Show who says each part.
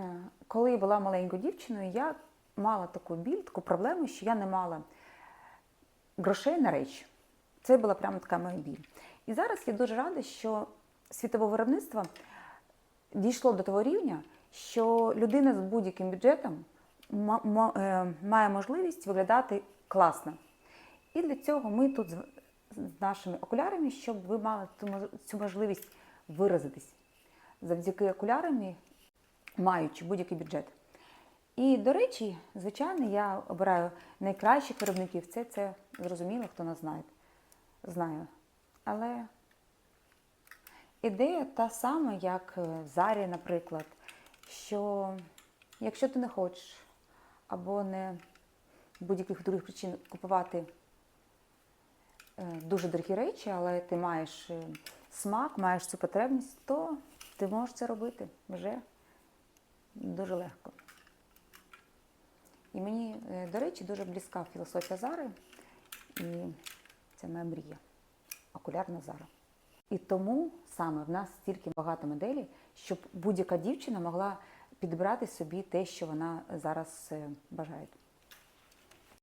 Speaker 1: Е, Коли я була маленькою дівчиною, я мала таку біль, таку проблему, що я не мала грошей на речі. Це була прямо така моя біль. І зараз я дуже рада, що світове виробництво дійшло до того рівня, що людина з будь-яким бюджетом е, має можливість виглядати класно. І для цього ми тут з нашими окулярами, щоб ви мали цю можливість виразитись завдяки окулярам, маючи будь-який бюджет. І, до речі, звичайно, я обираю найкращих виробників. Це, це зрозуміло, хто нас знає. знає. Але ідея та сама, як е, в Зарі, наприклад, що якщо ти не хочеш або не будь-яких других причин купувати е, дуже дорогі речі, але ти маєш е, смак, маєш цю потребність, то ти можеш це робити вже дуже легко. І мені, е, до речі, дуже близька філософія Зари, і це моя мрія. Окулярна Зара. І тому саме в нас стільки багато моделей, щоб будь-яка дівчина могла підбирати собі те, що вона зараз е, бажає.